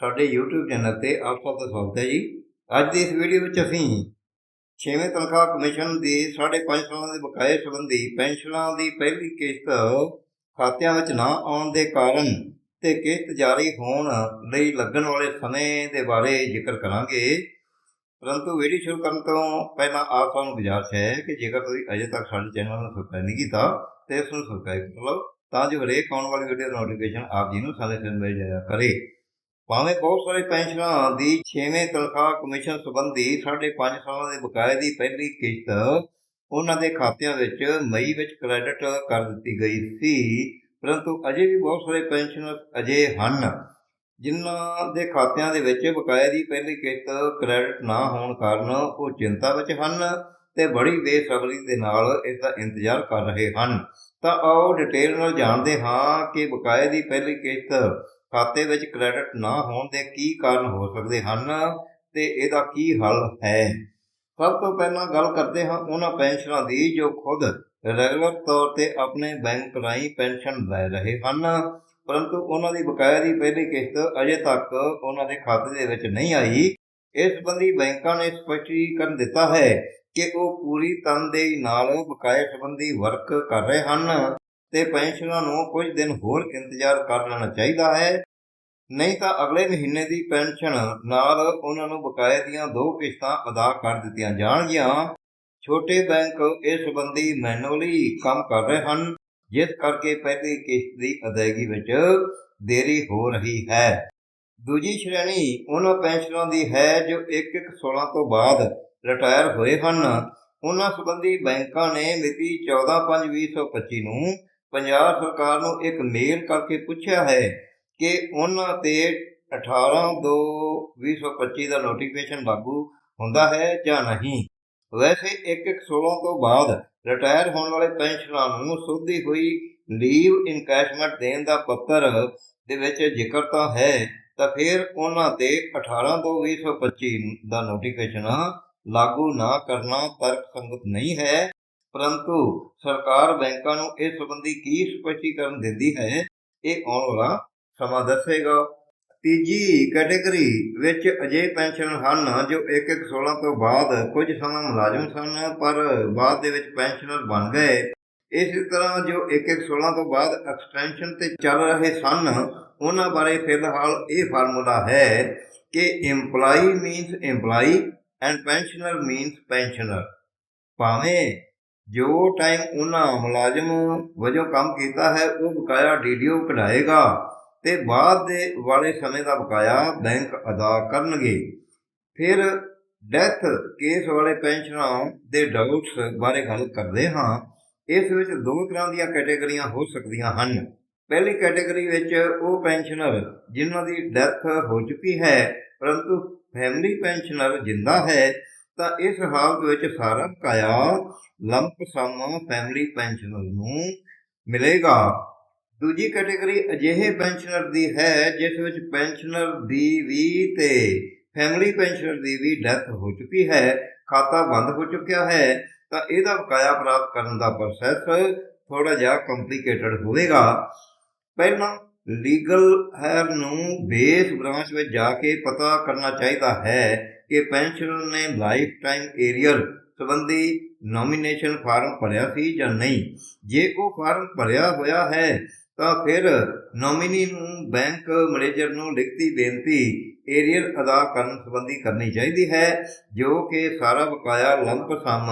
ਸਾਡੇ YouTube channel ਤੇ ਆਪ ਸਭ ਦਾ ਸਵਾਗਤ ਹੈ ਜੀ। ਅੱਜ ਦੀ ਇਸ ਵੀਡੀਓ ਵਿੱਚ ਅਸੀਂ 6ਵੇਂ ਤਨਖਾਹ ਕਮਿਸ਼ਨ ਦੀ 5.5 ਸਾਲਾਂ ਦੇ ਬਕਾਏ ਸੰਬੰਧੀ ਪੈਨਸ਼ਨਾਂ ਦੀ ਪਹਿਲੀ ਕਿਸ਼ਤ ਖਾਤਿਆਂ ਵਿੱਚ ਨਾ ਆਉਣ ਦੇ ਕਾਰਨ ਤੇ ਕਿਸ਼ਤ ਜਾਰੀ ਹੋਣ ਲਈ ਲੱਗਣ ਵਾਲੇ ਸਮੇਂ ਦੇ ਬਾਰੇ ਜ਼ਿਕਰ ਕਰਾਂਗੇ। ਪਰੰਤੂ ਵੀਡੀਓ ਸ਼ੁਰੂ ਕਰਨ ਤੋਂ ਪਹਿਲਾਂ ਆਪ ਸਭ ਨੂੰ ਗੁਜ਼ਾਰਿਸ਼ ਹੈ ਕਿ ਜੇਕਰ ਤੁਸੀਂ ਅਜੇ ਤੱਕ ਸਾਡੇ ਚੈਨਲ ਨੂੰ ਸਬਸਕ੍ਰਾਈਬ ਨਹੀਂ ਕੀਤਾ ਤੇ ਇਸ ਨੂੰ ਸਬਸਕ੍ਰਾਈਬ ਕਰ ਲਓ ਤਾਂ ਜੋ ਹਰੇਕ ਆਉਣ ਵਾਲੀ ਵੀਡੀਓ ਦਾ ਨੋਟੀਫਿਕੇਸ਼ਨ ਆਪ ਜੀ ਨੂੰ ਸਮੇਂ ਸਿਰ ਮਿਲ ਜਾਇਆ ਕਰੇ। ਭਾਵੇਂ ਬਹੁਤ ਸਾਰੇ ਪੈਨਸ਼ਨਾਂ ਦੀ 6ਵੇਂ ਤਨਖਾਹ ਕਮਿਸ਼ਨ ਸੰਬੰਧੀ 5.5 ਸਾਲਾਂ ਦੇ ਬਕਾਏ ਦੀ ਪਹਿਲੀ ਕਿਸ਼ਤ ਉਹਨਾਂ ਦੇ ਖਾਤਿਆਂ ਵਿੱਚ ਮਈ ਵਿੱਚ ਕ੍ਰੈਡਿਟ ਕਰ ਦਿੱਤੀ ਗਈ ਸੀ। ਪਰੰਤੂ ਅਜੇ ਵੀ ਬਹੁਤ ਸਾਰੇ ਪੈਨਸ਼ਨਰ ਅਜੇ ਹਨ, ਜਿਨ੍ਹਾਂ ਦੇ ਖਾਤਿਆਂ ਦੇ ਵਿੱਚ ਬਕਾਏ ਦੀ ਪਹਿਲੀ ਕਿਸ਼ਤ ਕ੍ਰੈਡਿਟ ਨਾ ਹੋਣ ਕਾਰਨ ਉਹ ਚਿੰਤਾ ਵਿੱਚ ਹਨ ਤੇ ਬੜੀ ਬੇਸਬਰੀ ਦੇ ਨਾਲ ਇਸ ਦਾ ਇੰਤਜ਼ਾਰ ਕਰ ਰਹੇ ਹਨ। ਤਾਂ ਆਓ ਡਿਟੇਲ ਨਾਲ ਜਾਣਦੇ ਹਾਂ ਕਿ ਬਕਾਇਆ ਦੀ ਪਹਿਲੀ ਕਿਸ਼ਤ ਖਾਤੇ ਵਿੱਚ ਕ੍ਰੈਡਿਟ ਨਾ ਹੋਣ ਦੇ ਕੀ ਕਾਰਨ ਹੋ ਸਕਦੇ ਹਨ ਤੇ ਇਹਦਾ ਕੀ ਹੱਲ ਹੈ? ਸਭ ਤੋਂ ਪਹਿਲਾਂ ਗੱਲ ਕਰਦੇ ਹਾਂ ਉਹਨਾਂ ਪੈਨਸ਼ਨਾਂ ਦੀ ਜੋ ਖੁਦ ਰੈਗੂਲਰ ਤੌਰ ਤੇ ਆਪਣੇ ਬੈਂਕ ਰਾਹੀਂ ਪੈਨਸ਼ਨ ਲੈ ਰਹੇ ਹਨ। ਪਰੰਤੂ ਉਹਨਾਂ ਦੀ ਬਕਾਇਆ ਦੀ ਪਹਿਲੀ ਕਿਸ਼ਤ ਅਜੇ ਤੱਕ ਉਹਨਾਂ ਦੇ ਖਾਤੇ ਦੇ ਵਿੱਚ ਨਹੀਂ ਆਈ। ਇਸ ਸੰਬੰਧੀ ਬੈਂਕਾਂ ਨੇ ਸਪਸ਼ਟੀਕਰਨ ਦਿੱਤਾ ਹੈ ਕਿ ਉਹ ਪੂਰੀ ਤਨਦੇਹੀ ਨਾਲ ਬਕਾਇਆ ਸੰਬੰਧੀ ਵਰਕ ਕਰ ਰਹੇ ਹਨ। ਤੇ ਪੈਨਸ਼ਨਾਂ ਨੂੰ ਕੁਝ ਦਿਨ ਹੋਰ ਇੰਤਜ਼ਾਰ ਕਰ ਲੈਣਾ ਚਾਹੀਦਾ ਹੈ। ਨਹੀਂ ਤਾਂ ਅਗਲੇ ਮਹੀਨੇ ਦੀ ਪੈਨਸ਼ਨ ਨਾਲ ਉਹਨਾਂ ਨੂੰ ਬਕਾਏ ਦੀਆਂ ਦੋ ਕਿਸ਼ਤਾਂ ਅਦਾ ਕਰ ਦਿੱਤੀਆਂ ਜਾਣਗੀਆਂ। ਛੋਟੇ ਬੈਂਕ ਇਸ ਸੰਬੰਧੀ ਮੈਨੂਅਲੀ ਕੰਮ ਕਰ ਰਹੇ ਹਨ, ਜਿਸ ਕਰਕੇ ਪਹਿਲੀ ਕਿਸ਼ਤ ਦੀ ਅਦਾਇਗੀ ਵਿੱਚ ਦੇਰੀ ਹੋ ਰਹੀ ਹੈ। ਦੂਜੀ ਸ਼੍ਰੇਣੀ ਉਹਨਾਂ ਪੈਨਸ਼ਨਾਂ ਦੀ ਹੈ ਜੋ 1-1-16 ਤੋਂ ਬਾਅਦ ਰਿਟਾਇਰ ਹੋਏ ਹਨ। ਉਹਨਾਂ ਸੰਬੰਧੀ ਬੈਂਕਾਂ ਨੇ ਮਿਤੀ 14/5/2025 ਨੂੰ ਪੰਜਾਬ ਸਰਕਾਰ ਨੂੰ ਇੱਕ ਮੇਲ ਕਰਕੇ ਪੁੱਛਿਆ ਹੈ ਕਿ ਉਹਨਾਂ ਤੇ 18/2/2025 ਦਾ ਨੋਟੀਫਿਕੇਸ਼ਨ ਲਾਗੂ ਹੁੰਦਾ ਹੈ ਜਾਂ ਨਹੀਂ। ਵੈਸੇ 1/1/16 ਤੋਂ ਬਾਅਦ ਰਿਟਾਇਰ ਹੋਣ ਵਾਲੇ ਪੈਨਸ਼ਨਰਾਂ ਨੂੰ ਸੋਧੀ ਹੋਈ ਲੀਵ ਇਨਕੈਸ਼ਮੈਂਟ ਦੇਣ ਦਾ ਪੱਤਰ ਦੇ ਵਿੱਚ ਜ਼ਿਕਰ ਤਾਂ ਹੈ, ਤਾਂ ਫਿਰ ਉਹਨਾਂ ਤੇ 18/2/2025 ਦਾ ਨੋਟੀਫਿਕੇਸ਼ਨ ਲਾਗੂ ਨਾ ਕਰਨਾ ਤਰਕ ਸੰਗਤ ਨਹੀਂ ਹੈ। ਪਰੰਤੂ ਸਰਕਾਰ ਬੈਂਕਾਂ ਨੂੰ ਇਸ ਸੰਬੰਧੀ ਕੀ ਸਪਸ਼ਟੀਕਰਨ ਦਿੰਦੀ ਹੈ, ਇਹ ਆਉਣ ਵਾਲਾ ਸਮਾਂ ਦੱਸੇਗਾ। ਤੀਜੀ ਕੈਟਾਗਰੀ ਵਿੱਚ ਅਜੇ ਪੈਨਸ਼ਨ ਹਨ ਜੋ 1-1-16 ਤੋਂ ਬਾਅਦ ਕੁਝ ਸਮਾਂ ਮੁਲਾਜ਼ਮ ਸਨ, ਪਰ ਬਾਅਦ ਦੇ ਵਿੱਚ ਪੈਨਸ਼ਨਰ ਬਣ ਗਏ। ਇਸੇ ਤਰ੍ਹਾਂ ਜੋ 1-1-16 ਤੋਂ ਬਾਅਦ ਐਕਸਟੈਂਸ਼ਨ ਤੇ ਚੱਲ ਰਹੇ ਸਨ, ਉਹਨਾਂ ਬਾਰੇ ਫਿਲਹਾਲ ਇਹ ਫਾਰਮੂਲਾ ਹੈ ਕਿ EMPLOYE means EMPLOYE and pensioner means pensioner ਭਾਵੇਂ ਜੋ ਟਾਈਮ ਉਹਨਾਂ ਮੁਲਾਜ਼ਮ ਵਜੋਂ ਕੰਮ ਕੀਤਾ ਹੈ, ਉਹ ਬਕਾਇਆ ਡੀਡੀਓ ਕਢਾਏਗਾ ਤੇ ਬਾਅਦ ਦੇ ਵਾਲੇ ਸਮੇਂ ਦਾ ਬਕਾਇਆ ਬੈਂਕ ਅਦਾ ਕਰਨਗੇ। ਫਿਰ ਡੈਥ ਕੇਸ ਵਾਲੇ ਪੈਨਸ਼ਨਾਂ ਦੇ ਡਾਊਟਸ ਬਾਰੇ ਗੱਲ ਕਰਦੇ ਹਾਂ। ਇਸ ਵਿੱਚ ਦੋ ਤਰ੍ਹਾਂ ਦੀਆਂ ਕੈਟਾਗਰੀਆਂ ਹੋ ਸਕਦੀਆਂ ਹਨ। ਪਹਿਲੀ ਕੈਟਾਗਰੀ ਵਿੱਚ ਉਹ ਪੈਨਸ਼ਨਰ ਜਿਨ੍ਹਾਂ ਦੀ ਡੈਥ ਹੋ ਚੁੱਕੀ ਹੈ, ਪਰੰਤੂ ਫੈਮਿਲੀ ਪੈਨਸ਼ਨਰ ਜਿੰਦਾ ਹੈ ਤਾਂ ਇਸ ਹਾਲਤ ਵਿੱਚ ਸਾਰਾ ਬਕਾਇਆ ਲੰਪ ਸਮ ਫੈਮਿਲੀ ਪੈਨਸ਼ਨਰ ਨੂੰ ਮਿਲੇਗਾ। ਦੂਜੀ ਕੈਟਾਗਰੀ ਅਜਿਹੇ ਪੈਨਸ਼ਨਰ ਦੀ ਹੈ, ਜਿਸ ਵਿੱਚ ਪੈਨਸ਼ਨਰ ਦੀ ਵੀ ਤੇ ਫੈਮਿਲੀ ਪੈਨਸ਼ਨਰ ਦੀ ਵੀ ਡੈਥ ਹੋ ਚੁੱਕੀ ਹੈ, ਖਾਤਾ ਬੰਦ ਹੋ ਚੁੱਕਿਆ ਹੈ, ਤਾਂ ਇਹਦਾ ਬਕਾਇਆ ਪ੍ਰਾਪਤ ਕਰਨ ਦਾ ਪ੍ਰੋਸੈਸ ਥੋੜਾ ਜਿਹਾ ਕੰਪਲਿਕੇਟਡ ਹੋਵੇਗਾ। ਪਹਿਲਾਂ ਲੀਗਲ ਹੈਰ ਨੂੰ ਬੇਸ ਬ੍ਰਾਂਚ ਵਿੱਚ ਜਾ ਕੇ ਪਤਾ ਕਰਨਾ ਚਾਹੀਦਾ ਹੈ ਕਿ ਪੈਨਸ਼ਨਰ ਨੇ ਲਾਈਫ ਟਾਈਮ ਏਰੀਅਰ ਸੰਬੰਧੀ ਨੋਮੀਨੇਸ਼ਨ ਫਾਰਮ ਭਰਿਆ ਸੀ ਜਾਂ ਨਹੀਂ? ਜੇ ਉਹ ਫਾਰਮ ਭਰਿਆ ਹੋਇਆ ਹੈ, ਤਾਂ ਫਿਰ ਨੋਮੀਨੀ ਨੂੰ ਬੈਂਕ ਮੈਨੇਜਰ ਨੂੰ ਲਿਖਤੀ ਬੇਨਤੀ ਏਰੀਅਰ ਅਦਾ ਕਰਨ ਸੰਬੰਧੀ ਕਰਨੀ ਚਾਹੀਦੀ ਹੈ, ਜੋ ਕਿ ਸਾਰਾ ਬਕਾਇਆ ਲੰਪ ਸਮ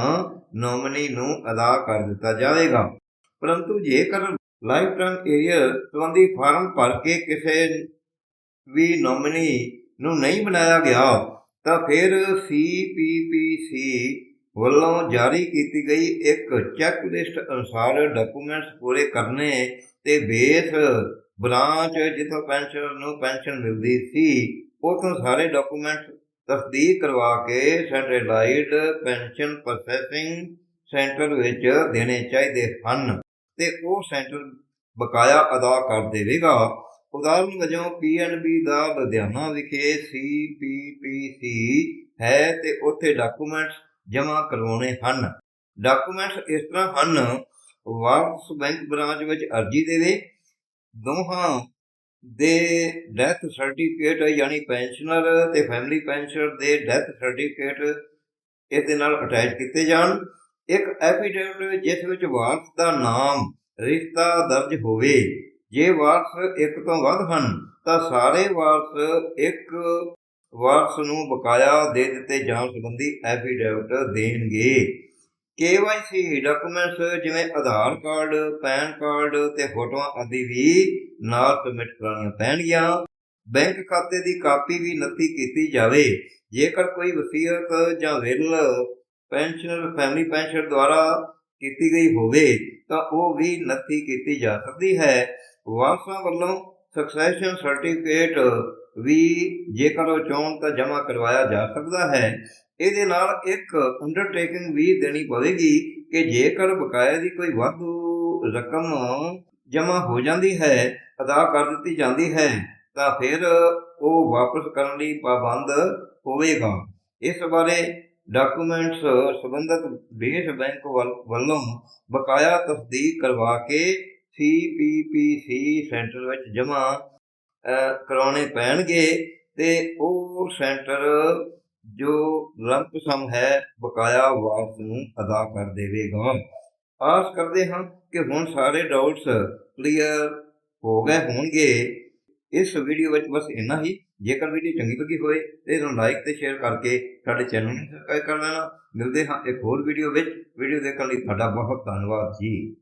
ਨੋਮਨੀ ਨੂੰ ਅਦਾ ਕਰ ਦਿੱਤਾ ਜਾਵੇਗਾ। ਪਰੰਤੂ ਜੇਕਰ ਲਾਈਫ ਟਾਈਮ ਏਰੀਅਰ ਸੰਬੰਧੀ ਫਾਰਮ ਭਰ ਕੇ ਕਿਸੇ ਵੀ ਨੋਮਨੀ ਨੂੰ ਨਹੀਂ ਬਣਾਇਆ ਗਿਆ ਤਾਂ ਫਿਰ ਸੀਪੀਪੀਸੀ ਵੱਲੋਂ ਜਾਰੀ ਕੀਤੀ ਗਈ ਇੱਕ ਚੈੱਕ ਲਿਸਟ ਅਨੁਸਾਰ ਡਾਕੂਮੈਂਟਸ ਪੂਰੇ ਕਰਨੇ ਤੇ ਬੇਸ ਬ੍ਰਾਂਚ ਜਿੱਥੋਂ ਪੈਨਸ਼ਨਰ ਨੂੰ ਪੈਨਸ਼ਨ ਮਿਲਦੀ ਸੀ, ਉਥੋਂ ਸਾਰੇ ਡਾਕੂਮੈਂਟਸ ਤਸਦੀਕ ਕਰਵਾ ਕੇ ਸੈਂਟਰਲਾਈਜ਼ਡ ਪੈਨਸ਼ਨ ਪ੍ਰੋਸੈਸਿੰਗ ਸੈਂਟਰ ਵਿੱਚ ਦੇਣੇ ਚਾਹੀਦੇ ਹਨ। ਤੇ ਉਹ ਸੈਂਟਰ ਬਕਾਇਆ ਅਦਾ ਕਰ ਦੇਵੇਗਾ। ਉਦਾਹਰਨ ਵਜੋਂ ਪੀਐਨਬੀ ਦਾ ਲੁਧਿਆਣਾ ਵਿਖੇ ਸੀਪੀਪੀਸੀ ਹੈ ਤੇ ਉੱਥੇ ਡਾਕੂਮੈਂਟਸ ਜਮ੍ਹਾਂ ਕਰਵਾਉਣੇ ਹਨ। ਡਾਕੂਮੈਂਟਸ ਇਸ ਤਰ੍ਹਾਂ ਹਨ, ਵਾਪਸ ਬੈਂਕ ਬ੍ਰਾਂਚ ਵਿੱਚ ਅਰਜੀ ਦੇਵੇ ਦੋਹਾਂ ਦੇ ਡੈਥ ਸਰਟੀਫਿਕੇਟ ਯਾਨੀ ਪੈਨਸ਼ਨਰ ਤੇ ਫੈਮਿਲੀ ਪੈਨਸ਼ਨਰ ਦੇ ਡੈਥ ਸਰਟੀਫਿਕੇਟ ਇਸ ਦੇ ਨਾਲ ਅਟੈਚ ਕੀਤੇ ਜਾਣ। ਇੱਕ ਐਫੀਡੇਵਿਟ ਜਿਸ ਵਿੱਚ ਵਾਰਸ ਦਾ ਨਾਮ ਰਿਸ਼ਤਾ ਦਰਜ ਹੋਵੇ। ਜੇ ਵਾਰਸ ਇੱਕ ਤੋਂ ਵੱਧ ਹਨ, ਤਾਂ ਸਾਰੇ ਵਾਰਸ ਇੱਕ ਵਾਰਸ ਨੂੰ ਬਕਾਇਆ ਦੇ ਦਿੱਤੇ ਜਾਣ ਸੰਬੰਧੀ ਐਫੀਡੇਵਿਟ ਦੇਣਗੇ। KYC ਡਾਕੂਮੈਂਟਸ ਜਿਵੇਂ ਆਧਾਰ ਕਾਰਡ, ਪੈਨ ਕਾਰਡ ਤੇ ਫੋਟੋਆਂ ਆਦਿ ਵੀ ਨਾਲ ਸਬਮਿਟ ਕਰਾਉਣੀਆਂ ਪੈਣਗੀਆਂ। ਬੈਂਕ ਖਾਤੇ ਦੀ ਕਾਪੀ ਵੀ ਨੱਥੀ ਕੀਤੀ ਜਾਵੇ। ਜੇਕਰ ਕੋਈ ਵਸੀਅਤ ਜਾਂ ਵਿਲ ਪੈਨਸ਼ਨਰ, ਫੈਮਿਲੀ ਪੈਨਸ਼ਨ ਦੁਆਰਾ ਕੀਤੀ ਗਈ ਹੋਵੇ, ਤਾਂ ਉਹ ਵੀ ਨੱਥੀ ਕੀਤੀ ਜਾ ਸਕਦੀ ਹੈ। ਵਾਰਸਾਂ ਵੱਲੋਂ ਸਕਸੈਸ਼ਨ ਸਰਟੀਫਿਕੇਟ ਵੀ ਜੇਕਰ ਉਹ ਚਾਹੁਣ ਤਾਂ ਜਮ੍ਹਾਂ ਕਰਵਾਇਆ ਜਾ ਸਕਦਾ ਹੈ, ਇਹਦੇ ਨਾਲ ਇੱਕ ਅੰਡਰਟੇਕਿੰਗ ਵੀ ਦੇਣੀ ਪਵੇਗੀ ਕਿ ਜੇਕਰ ਬਕਾਇਆ ਦੀ ਕੋਈ ਵਾਧੂ ਰਕਮ ਜਮ੍ਹਾਂ ਹੋ ਜਾਂਦੀ ਹੈ, ਅਦਾ ਕਰ ਦਿੱਤੀ ਜਾਂਦੀ ਹੈ, ਤਾਂ ਫਿਰ ਉਹ ਵਾਪਸ ਕਰਨ ਲਈ ਪਾਬੰਦ ਹੋਵੇਗਾ। ਇਸ ਬਾਰੇ ਡਾਕੂਮੈਂਟਸ ਸੰਬੰਧਤ ਬੇਸ ਬੈਂਕ ਵੱਲ- ਵੱਲੋਂ ਬਕਾਇਆ ਤਸਦੀਕ ਕਰਵਾ ਕੇ ਸੀਪੀਪੀਸੀ ਸੈਂਟਰ ਵਿੱਚ ਜਮ੍ਹਾਂ ਅਹ, ਕਰਾਉਣੇ ਪੈਣਗੇ ਤੇ ਉਹ ਸੈਂਟਰ ਜੋ ਲੰਪ ਸਮ ਹੈ ਬਕਾਇਆ ਵਾਪਸ ਨੂੰ ਅਦਾ ਕਰ ਦੇਵੇਗਾ। ਆਸ ਕਰਦੇ ਹਾਂ ਕਿ ਹੁਣ ਸਾਰੇ ਡਾਊਟਸ ਕਲੀਅਰ ਹੋ ਗਏ ਹੋਣਗੇ। ਇਸ ਵੀਡੀਓ ਵਿੱਚ ਬਸ ਇੰਨਾ ਹੀ। ਜੇਕਰ ਵੀਡੀਓ ਚੰਗੀ ਲੱਗੀ ਹੋਵੇ ਤੇ ਇਹਨੂੰ ਲਾਈਕ ਤੇ ਸ਼ੇਅਰ ਕਰਕੇ ਸਾਡੇ ਚੈਨਲ ਨੂੰ ਸਬਸਕ੍ਰਾਈਬ ਕਰ ਲੈਣਾ। ਮਿਲਦੇ ਹਾਂ ਇੱਕ ਹੋਰ ਵੀਡੀਓ ਵਿੱਚ। ਵੀਡੀਓ ਦੇਖਣ ਲਈ ਤੁਹਾਡਾ ਬਹੁਤ ਧੰਨਵਾਦ ਜੀ।